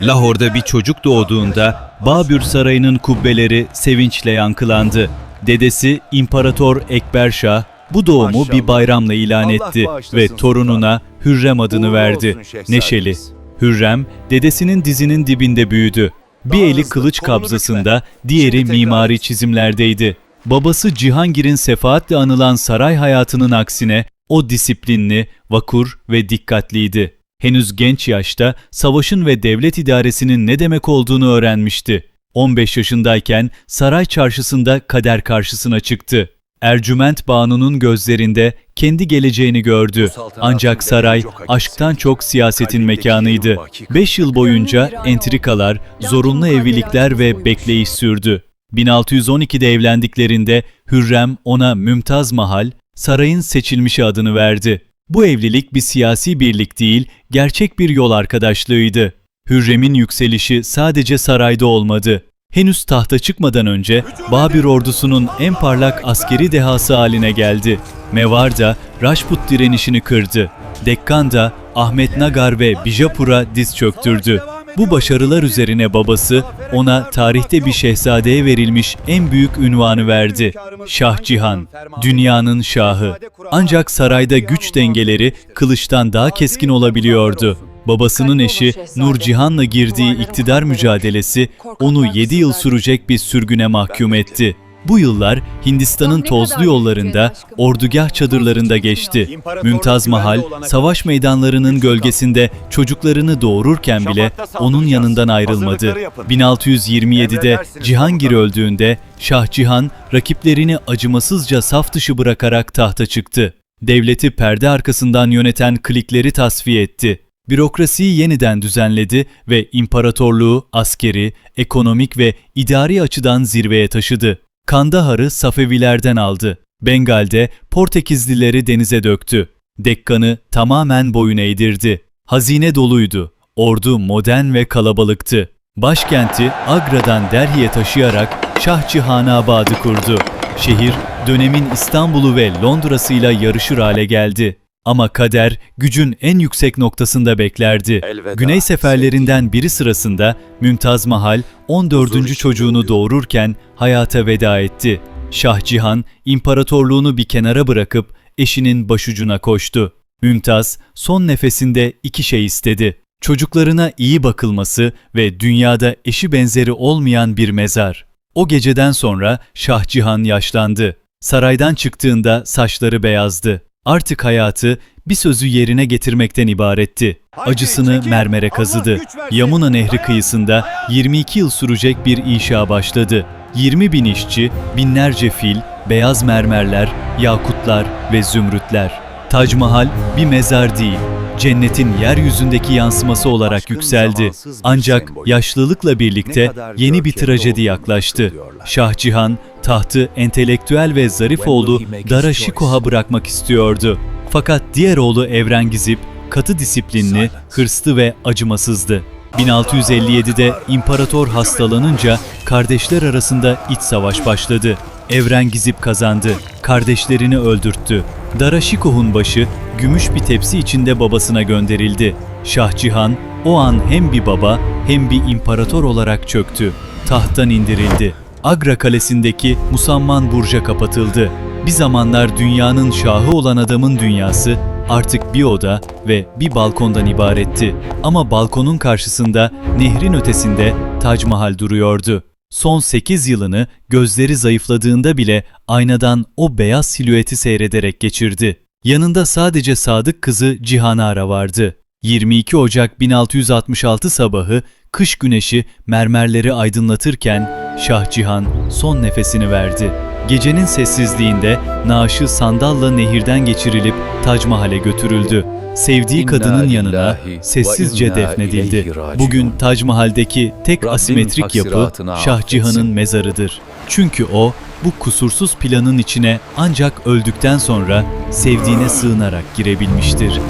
Lahor'da bir çocuk doğduğunda Babür Sarayı'nın kubbeleri sevinçle yankılandı. Dedesi İmparator Ekber Şah bu doğumu Maşallah. bir bayramla ilan Allah etti ve torununa Hürrem adını Uğurlu verdi. Neşeli. Hürrem dedesinin dizinin dibinde büyüdü. Bir Daha eli hızlı, kılıç kabzasında, diğeri mimari çizimlerdeydi. Babası Cihangir'in sefaatle anılan saray hayatının aksine o disiplinli, vakur ve dikkatliydi. Henüz genç yaşta savaşın ve devlet idaresinin ne demek olduğunu öğrenmişti. 15 yaşındayken saray çarşısında kader karşısına çıktı. Ercüment Banu'nun gözlerinde kendi geleceğini gördü. Ancak saray aşktan çok siyasetin mekanıydı. bu hakikat. 5 yıl boyunca entrikalar, zorunlu evlilikler ve bekleyiş sürdü. 1612'de evlendiklerinde Hürrem ona Mümtaz Mahal, sarayın seçilmişi adını verdi. Bu evlilik bir siyasi birlik değil, gerçek bir yol arkadaşlığıydı. Hürrem'in yükselişi sadece sarayda olmadı. Henüz tahta çıkmadan önce Babür ordusunun en parlak askeri dehası haline geldi. Mevarda Rajput direnişini kırdı. Dekkan'da Ahmet Nagar ve Bijapur'a diz çöktürdü. Bu başarılar üzerine babası ona tarihte bir şehzadeye verilmiş en büyük ünvanı verdi. Şah Cihan, dünyanın şahı. Ancak sarayda güç dengeleri kılıçtan daha keskin olabiliyordu. Babasının eşi Nur Cihan'la girdiği iktidar mücadelesi onu 7 yıl sürecek bir sürgüne mahkum etti. Bu yıllar Hindistan'ın tozlu yollarında, ordugah çadırlarında geçti. Mümtaz Mahal, savaş meydanlarının gölgesinde çocuklarını doğururken bile onun yanından ayrılmadı. 1627'de Cihangir öldüğünde Şah Cihan rakiplerini acımasızca saf dışı bırakarak tahta çıktı. Devleti perde arkasından yöneten klikleri tasfiye etti. Bürokrasiyi yeniden düzenledi ve imparatorluğu askeri, ekonomik ve idari açıdan zirveye taşıdı. Kandahar'ı Safevilerden aldı. Bengal'de Portekizlileri denize döktü. Dekkan'ı tamamen boyun eğdirdi. Hazine doluydu. Ordu modern ve kalabalıktı. Başkenti Agra'dan Delhi'ye taşıyarak Şah Cihanabad'ı kurdu. Şehir dönemin İstanbul'u ve Londra'sıyla yarışır hale geldi. Ama kader gücün en yüksek noktasında beklerdi. Elveda, Güney seferlerinden biri sırasında Mümtaz Mahal 14. Huzur içinde çocuğunu doğururken hayata veda etti. Şah Cihan imparatorluğunu bir kenara bırakıp eşinin başucuna koştu. Mümtaz son nefesinde iki şey istedi. Çocuklarına iyi bakılması ve dünyada eşi benzeri olmayan bir mezar. O geceden sonra Şah Cihan yaşlandı. Saraydan çıktığında saçları beyazdı. Artık hayatı bir sözü yerine getirmekten ibaretti. Acısını mermere kazıdı. Yamuna Nehri kıyısında 22 yıl sürecek bir inşa başladı. 20 bin işçi, binlerce fil, beyaz mermerler, yakutlar ve zümrütler. Tac Mahal bir mezar değil, cennetin yeryüzündeki yansıması olarak Aşkın yükseldi. Ancak yaşlılıkla birlikte yeni bir trajedi yaklaştı. Şah Cihan tahtı entelektüel ve zarif oğlu will he make Dara his Şikoh'a choice? bırakmak istiyordu. Fakat diğer oğlu Evrengizip katı disiplinli, hırslı ve acımasızdı. 1657'de imparator hastalanınca kardeşler arasında iç savaş başladı. Evrengizip kazandı. Kardeşlerini öldürttü. Dara Şikoh'un başı gümüş bir tepsi içinde babasına gönderildi. Şah Cihan o an hem bir baba hem bir imparator olarak çöktü. Tahttan indirildi. Agra Kalesi'ndeki Musamman Burj'a kapatıldı. Bir zamanlar dünyanın şahı olan adamın dünyası artık bir oda ve bir balkondan ibaretti. Ama balkonun karşısında nehrin ötesinde Tac Mahal duruyordu. Son 8 yılını gözleri zayıfladığında bile aynadan o beyaz silüeti seyrederek geçirdi. Yanında sadece sadık kızı Cihanara vardı. 22 Ocak 1666 sabahı kış güneşi mermerleri aydınlatırken Şah Cihan son nefesini verdi. Gecenin sessizliğinde naaşı sandalla nehirden geçirilip Tac Mahal'e götürüldü. Sevdiği kadının yanına sessizce defnedildi. Bugün Tac Mahal'deki tek asimetrik yapı Şah. Cihan'ın mezarıdır. Çünkü o bu kusursuz planın içine ancak öldükten sonra sevdiğine sığınarak girebilmiştir.